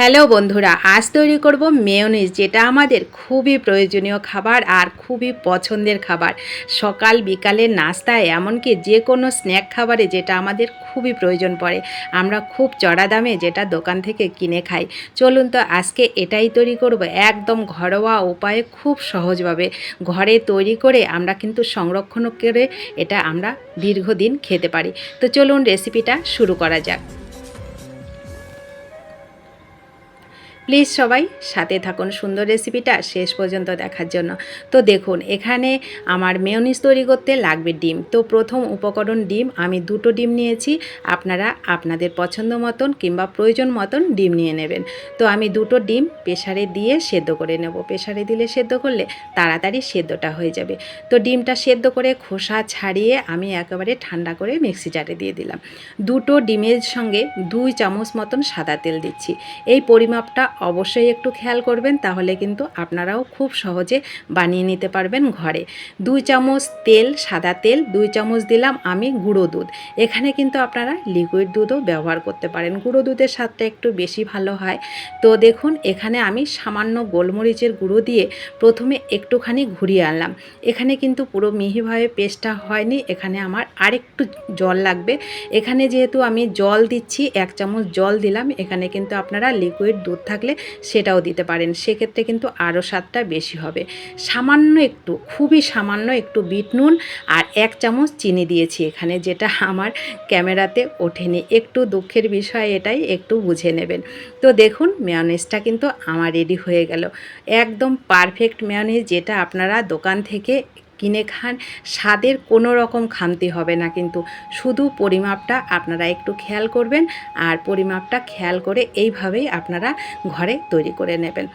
Hello বন্ধুরা, আজ তৈরি করব মেয়োনিজ, যেটা আমাদের খুবই প্রয়োজনীয় খাবার আর খুবই পছন্দের খাবার। সকাল বিকালে নাস্তায় এমনকি যে কোনো স্ন্যাক খাবারে যেটা আমাদের খুবই প্রয়োজন পড়ে। আমরা খুব চড়া দামে যেটা দোকান থেকে কিনে খাই। চলুন তো আজকে এটাই তৈরি করব একদম ঘরোয়া উপায়ে খুব সহজভাবে। ঘরে তৈরি করে আমরা কিন্তু সংরক্ষণ করে এটা আমরা দীর্ঘদিন খেতে পারি। তো চলুন রেসিপিটা শুরু করা যাক। প্লিজ সবাই সাথে থাকুন সুন্দর রেসিপিটা শেষ পর্যন্ত দেখার জন্য। তো দেখুন, এখানে আমার মেয়নিজ তৈরি করতে লাগবে ডিম। তো প্রথম উপকরণ ডিম, আমি দুটো ডিম নিয়েছি। আপনারা আপনাদের পছন্দ মতন কিংবা প্রয়োজন মতন ডিম নিয়ে নেবেন। তো আমি দুটো ডিম প্রেশারে দিয়ে সেদ্ধ করে নেব। প্রেশারে দিলে সেদ্ধ করলে তাড়াতাড়ি সেদ্ধটা হয়ে যাবে। তো ডিমটা সেদ্ধ করে খোসা ছাড়িয়ে আমি একেবারে ঠান্ডা করে মিক্সি জারে দিয়ে দিলাম। দুটো ডিমের সঙ্গে দুই চামচ মতন সাদা তেল দিচ্ছি। এই পরিমাপটা অবশ্যই একটু খেয়াল করবেন, তাহলে কিন্তু আপনারাও খুব সহজে বানিয়ে নিতে পারবেন ঘরে। দুই চামচ তেল, সাদা তেল, দুই চামচ দিলাম আমি গুঁড়ো দুধ। এখানে কিন্তু আপনারা লিকুইড দুধও ব্যবহার করতে পারেন। গুঁড়ো দুধের স্বাদটা একটু বেশি ভালো হয়। তো দেখুন, এখানে আমি সামান্য গোলমরিচের গুঁড়ো দিয়ে প্রথমে একটুখানি ঘুরিয়ে আনলাম। এখানে কিন্তু পুরো মিহিভাবে পেস্টটা হয়নি, এখানে আমার আরেকটু জল লাগবে। এখানে যেহেতু আমি জল দিচ্ছি, এক চামচ জল দিলাম, এখানে কিন্তু আপনারা লিকুইড দুধ থাকলে সেটাও দিতে পারেন। সেক্ষেত্রে কিন্তু আরও স্বাদটা বেশি হবে। সামান্য একটু, খুবই সামান্য একটু বিট নুন আর এক চামচ চিনি দিয়েছি এখানে, যেটা আমার ক্যামেরাতে ওঠেনি। একটু দুঃখের বিষয় এটাই, একটু বুঝে নেবেন। তো দেখুন মেয়নিজটা কিন্তু আমার রেডি হয়ে গেল। একদম পারফেক্ট মেয়নিজ যেটা আপনারা দোকান থেকে কিনে খান, স্বাদের কোনো রকম খামতি হবে না। কিন্তু শুধু পরিমাপটা আপনারা একটু খেয়াল করবেন, আর পরিমাপটা খেয়াল করে এইভাবেই আপনারা ঘরে তৈরি করে নেবেন।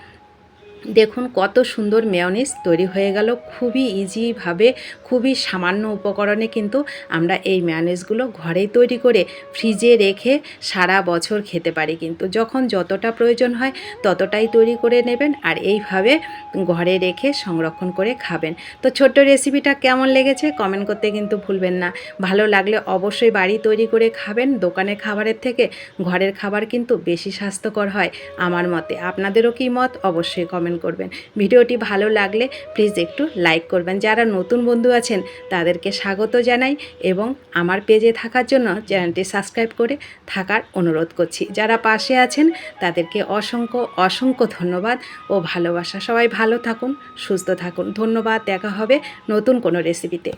দেখুন, কত সুন্দর মেয়নিজ তৈরি হয়ে গেল। খুবই ইজিভাবে খুবই সামান্য উপকরণে কিন্তু আমরা এই মেয়নিজগুলো ঘরেই তৈরি করে ফ্রিজে রেখে সারা বছর খেতে পারি কিন্তু। যখন যতটা প্রয়োজন হয়, ততটাই তৈরি করে নেবেন আর এইভাবে ঘরে রেখে সংরক্ষণ করে খাবেন। তো ছোট্ট রেসিপিটা কেমন লেগেছে কমেন্ট করতে কিন্তু ভুলবেন না। ভালো লাগলে অবশ্যই বাড়ি তৈরি করে খাবেন। দোকানের খাবারের থেকে ঘরের খাবার কিন্তু বেশি স্বাস্থ্যকর হয় আমার মতে। আপনাদেরও কি মত? অবশ্যই কমেন্ট করবেন। ভিডিওটি ভালো লাগলে প্লিজ একটু লাইক করবেন। যারা নতুন বন্ধু আছেন, তাদেরকে স্বাগত জানাই এবং আমার পেজে থাকার জন্য চ্যানেলটি সাবস্ক্রাইব করে থাকার অনুরোধ করছি। যারা পাশে আছেন, তাদেরকে অসংখ্য অসংখ্য ধন্যবাদ ও ভালোবাসা। সবাই ভালো থাকুন, সুস্থ থাকুন। ধন্যবাদ, দেখা হবে নতুন কোনো রেসিপিতে